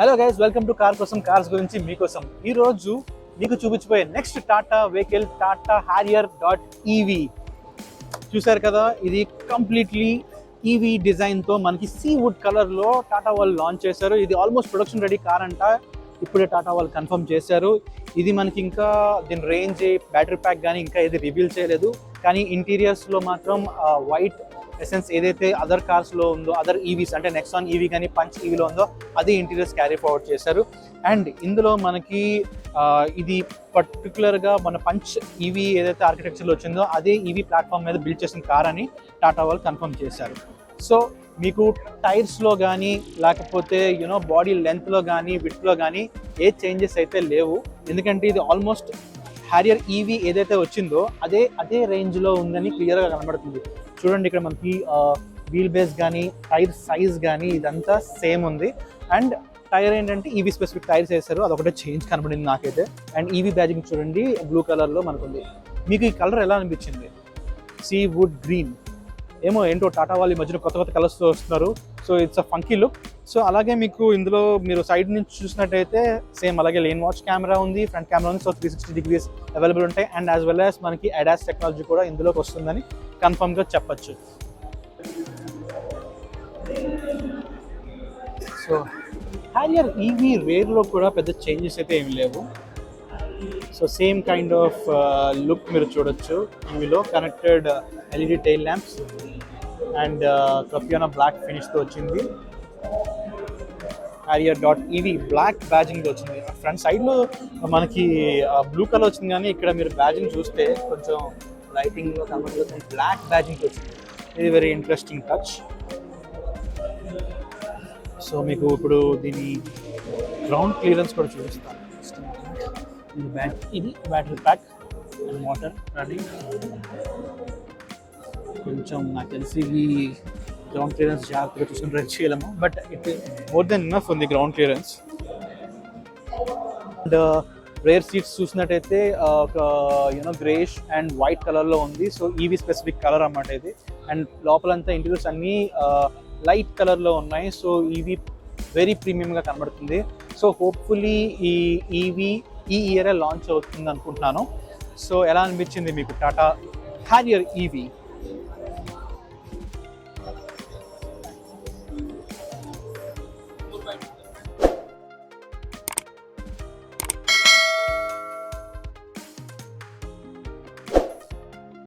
Hello guys welcome to car కోసం cars గురించి మీకోసం ఈ రోజు మీకు చూపించబోయే next Tata vehicle Tata Harrier dot EV చూసారు కదా ఇది కంప్లీట్లీ ఈవీ డిజైన్తో మనకి సీ వుడ్ కలర్లో టాటా వాళ్ళు లాంచ్ చేశారు. ఇది ఆల్మోస్ట్ ప్రొడక్షన్ రెడీ కార్ అంట. ఇప్పుడే టాటా వాళ్ళు కన్ఫర్మ్ చేశారు. ఇది మనకి ఇంకా దీని రేంజ్ బ్యాటరీ ప్యాక్ కానీ ఇంకా ఏది రివీల్ చేయలేదు. కానీ ఇంటీరియర్స్లో మాత్రం వైట్ ఎసెన్స్ ఏదైతే అదర్ కార్స్లో ఉందో అదర్ ఈవీస్ e అంటే నెక్స్ట్ ఈవీ కానీ పంచ్ ఈవీలో ఉందో అది ఇంటీరియర్స్ క్యారీ ఫార్వర్డ్ చేశారు. అండ్ ఇందులో మనకి ఇది పర్టికులర్గా మన పంచ్ ఈవీ ఏదైతే ఆర్కిటెక్చర్లో వచ్చిందో అదే ఈవీ ప్లాట్ఫామ్ మీద బిల్డ్ చేసిన కార్ అని టాటా వాళ్ళు కన్ఫర్మ్ చేశారు. సో మీకు టైర్స్లో కానీ లేకపోతే యూనో బాడీ లెంత్లో కానీ విట్లో కానీ ఏ చేంజెస్ అయితే లేవు. ఎందుకంటే ఇది ఆల్మోస్ట్ హ్యారియర్ ఈవీ ఏదైతే వచ్చిందో అదే అదే రేంజ్లో ఉందని క్లియర్గా కనబడుతుంది. చూడండి ఇక్కడ మనకి వీల్ బేస్ కానీ టైర్ సైజ్ కానీ ఇదంతా సేమ్ ఉంది. అండ్ టైర్ ఏంటంటే ఈవీ స్పెసిఫిక్ టైర్స్ వేస్తారు అదొకటే చేంజ్ కనబడింది నాకైతే. అండ్ ఈవీ బ్యాజింగ్ చూడండి బ్లూ కలర్లో మనకుంది. మీకు ఈ కలర్ ఎలా అనిపించింది? సీ వుడ్ గ్రీన్ ఏమో ఏంటో టాటా వాళ్ళు ఈ మధ్యన కొత్త కొత్త కలర్స్ వస్తున్నారు. So it's a funky look so అలాగే మీకు ఇందులో మీరు సైడ్ నుంచి చూసినట్టయితే సేమ్ అలాగే లేన్ వాచ్ కెమెరా ఉంది ఫ్రంట్ కెమెరా ఉంది. So three sixty degrees available ఉంటాయి. అండ్ యాజ్ వెల్ యాజ్ మనకి అడాస్ టెక్నాలజీ కూడా ఇందులోకి వస్తుందని కన్ఫర్మ్గా చెప్పచ్చు. సో హ్యారియర్ ఈవీ రేర్లో కూడా పెద్ద చేంజెస్ అయితే ఏమి లేవు. So same kind of look మీరు చూడొచ్చు. ఈవీలో connected LED tail lamps and కపియానా black ఫినిష్తో వచ్చింది. Harrier dot EV black badging వచ్చింది ఫ్రంట్ సైడ్లో మనకి బ్లూ కలర్ వచ్చింది కానీ ఇక్కడ మీరు బ్యాజింగ్ చూస్తే కొంచెం లైటింగ్లో కనబడుతుంది బ్లాక్ బ్యాజింగ్ వచ్చింది. ఇది వెరీ ఇంట్రెస్టింగ్ టచ్ సో మీకు ఇప్పుడు దీని గ్రౌండ్ క్లియరెన్స్ కూడా చూపిస్తాను. ఇది బ్యాట్ ఇది battery pack and water running కొంచెం నాకు తెలిసి గ్రౌండ్ క్లియరెన్స్ జాగ్రత్తగా చూసుకుని రన్ చేయలేము. But it more than enough ఉంది ground clearance and rear seats చూసినట్టయితే ఒక యూనో గ్రేష్ అండ్ వైట్ కలర్లో ఉంది. సో ఈవీ స్పెసిఫిక్ కలర్ అన్నమాట ఇది. అండ్ లోపలంతా ఇంటీరియర్స్ అన్నీ లైట్ కలర్లో ఉన్నాయి. సో ఈవీ వెరీ ప్రీమియంగా కనబడుతుంది. సో హోప్ఫుల్లీ ఈ ఈవీ ఈ ఇయరే లాంచ్ అవుతుంది అనుకుంటున్నాను సో ఎలా అనిపించింది మీకు? Tata Harrier EV